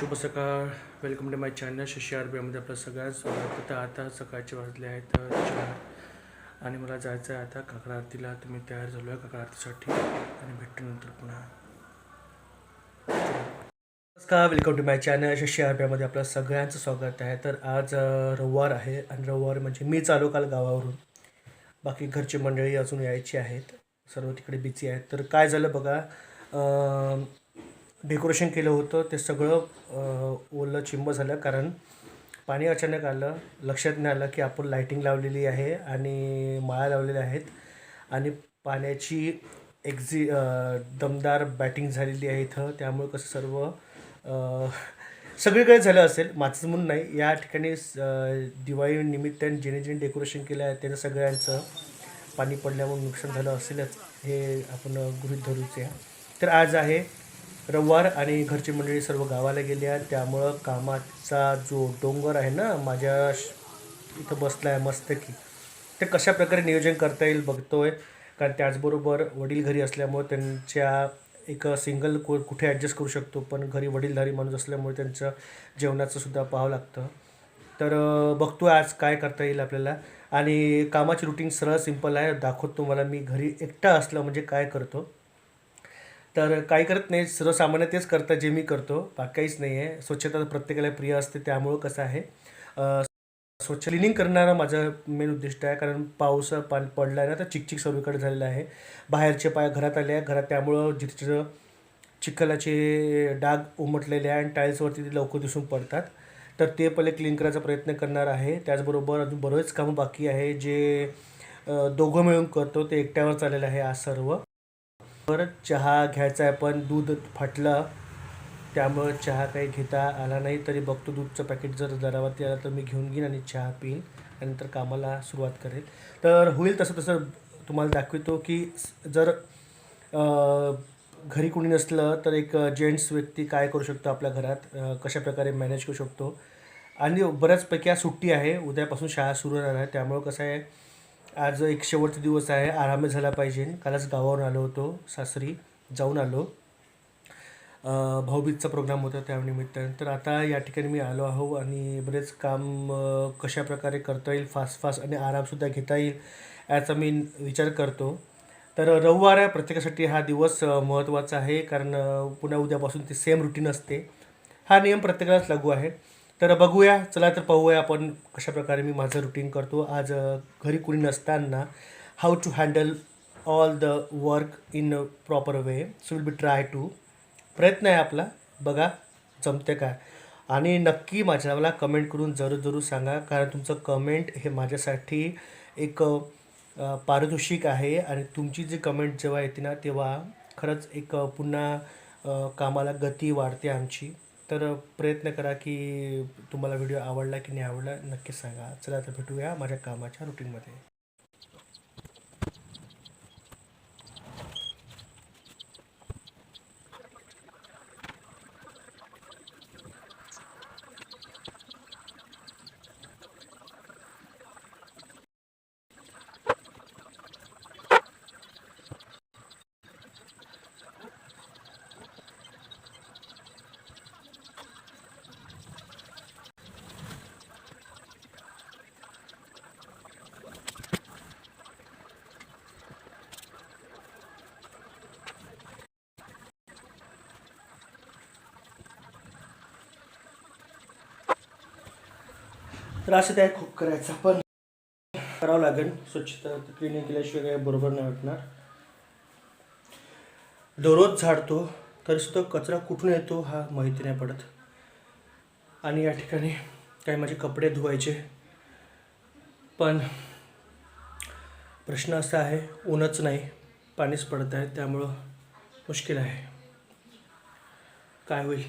शुभ सकाळ. Welcome to my channel Shashi R आपलं सगळ्यात स्वागत. तर आता सकाळचे वाजले आहेत चार. आणि मला जायचं आहे आता काकडा आरतीला. तुम्ही तयार झालो आहे काकडा आरतीसाठी. आणि भेटूनंतर पुन्हा. नमस्कार. Welcome to my channel Shashi R बीमध्ये आपलं सगळ्यांचं स्वागत आहे. तर आज रविवार आहे. आणि रविवार म्हणजे मी चालू काल गावावरून. बाकी घरची मंडळी अजून यायची आहेत. सर्व तिकडे बिझी आहेत. तर काय झालं बघा डेकोरेशन केलं होतं ते सगळं ओलं चिंब झालं कारण पाणी अचानक आलं लक्षात नाही आलं की आपण लाईटिंग लावलेली आहे आणि माळा लावलेल्या आहेत आणि पाण्याची एक्झि दमदार बॅटिंग झालेली आहे इथं. त्यामुळे कसं सर्व सगळीकडे झालं असेल माझंच म्हणून नाही. या ठिकाणी दिवाळी निमित्ताने जेणे जेणे डेकोरेशन केलं आहे त्याचं सगळ्यांचं पाणी पडल्यामुळे नुकसान झालं असेलच हे आपण गृहीत धरूच. या तर आज आहे रविवार आणि घरची मंडळी सर्व गावाला गेली आहे त्यामुळं कामाचा जो डोंगर आहे ना माझ्या श- इथं बसला आहे मस्त की. ते कशा प्रकारे नियोजन करता येईल बघतो आहे कारण त्याचबरोबर वडील घरी असल्यामुळे त्यांच्या एक सिंगल को कुठे ॲडजस्ट करू शकतो. पण घरी वडीलधारी माणूस असल्यामुळे त्यांचं जेवणाचं सुद्धा पाहावं लागतं. तर बघतो बघतो आज काय करता येईल आपल्याला. आणि कामाची रुटीन सरळ सिंपल आहे. दाखवतो तुम्हाला मी. घरी एकटा असलं म्हणजे काय करतो? तर काही करत नाही. सर्वसामान्य तेच करतं जे मी करतो. बाकी काहीच नाही आहे स्वच्छता प्रत्येकाला प्रिय असते. त्यामुळं कसं आहे? स्वच्छ क्लिनिंग करणारं माझं मेन उद्दिष्ट आहे. कारण पाऊस पाणी पडला आहे ना तर चिकचिक सर्वीकडे झालेलं आहे. बाहेरचे पाय घरात आले आहे घरात त्यामुळं जिथं चिखलाचे डाग उमटलेले आहे आणि टाईल्सवरती ते लवकर दिसून पडतात. तर ते पहिले क्लीन करायचा प्रयत्न करणार आहे. त्याचबरोबर अजून बरेच कामं बाकी आहे. जे दोघं मिळून करतो ते एकट्यावर चाललेलं आहे आज सर्व. परत चहा घ्यायचा आहे पण दूध फाटलं. त्यामुळं चहा काही घेता आला नाही. तरी बघतो दूधचं पॅकेट जर दरावरती आलं तर मी घेऊन घेईन आणि चहा पिईन. नंतर कामाला सुरुवात करेल. तर होईल तसं तसं तुम्हाला दाखवितो की जर घरी कोणी नसलं तर एक जेंट्स व्यक्ती काय करू शकतो आपल्या घरात? कशाप्रकारे कशा प्रकारे मॅनेज करू शकतो? आणि बऱ्याचपैकी आज सुट्टी आहे. उद्यापासून शाळा सुरू होणार आहे. त्यामुळं कसं आहे आज एक शेवटचा दिवस आहे. आराम झाला पाहिजे. कालच गावावरून आलो होतो. सासरी जाऊन आलो. भाऊबीजचा प्रोग्राम होता त्यानिमित्तानं. तर आता या ठिकाणी मी आलो आहो आणि बरेच काम कशाप्रकारे कशा प्रकारे करता येईल फास्ट फास्ट आणि आरामसुद्धा घेता येईल याचा मी विचार करतो. तर रविवार आहे. प्रत्येकासाठी हा दिवस महत्त्वाचा आहे. कारण पुन्हा उद्यापासून ते सेम रुटीन असते. हा नियम प्रत्येकालाच लागू आहे. तर बघूया चला तर पाहूया आपण कशाप्रकारे मी माझं रुटीन करतो. आज घरी कुणी नसताना how to handle all the work in a proper way so will be try to प्रयत्न आहे आपला. बघा जमते काय आणि नक्की माझ्या मला कमेंट करून जरूर जरूर सांगा. कारण तुमचं कमेंट हे माझ्यासाठी एक पारितोषिक आहे. आणि तुमची जी कमेंट जेव्हा येते ना तेव्हा खरंच एक पुन्हा कामाला गती वाढते आमची. तर प्रयत्न करा की तुम्हाला व्हिडिओ आवडला की नाही आवडला नक्की सांगा. चला आता भेटूया माझ्या कामाच्या रुटीनमध्ये तर असं त्या खूप करायचं पण करावं लागेल. स्वच्छता क्लिनिंग केल्याशिवाय काही बरोबर नाही वाटणार. दररोज झाडतो तरीसुद्धा कचरा कुठून येतो हा माहिती नाही पडत. आणि या ठिकाणी काही माझे कपडे धुवायचे. पण प्रश्न असा आहे ऊनच नाही पाणीच पडत आहे त्यामुळं मुश्किल आहे. काय होईल?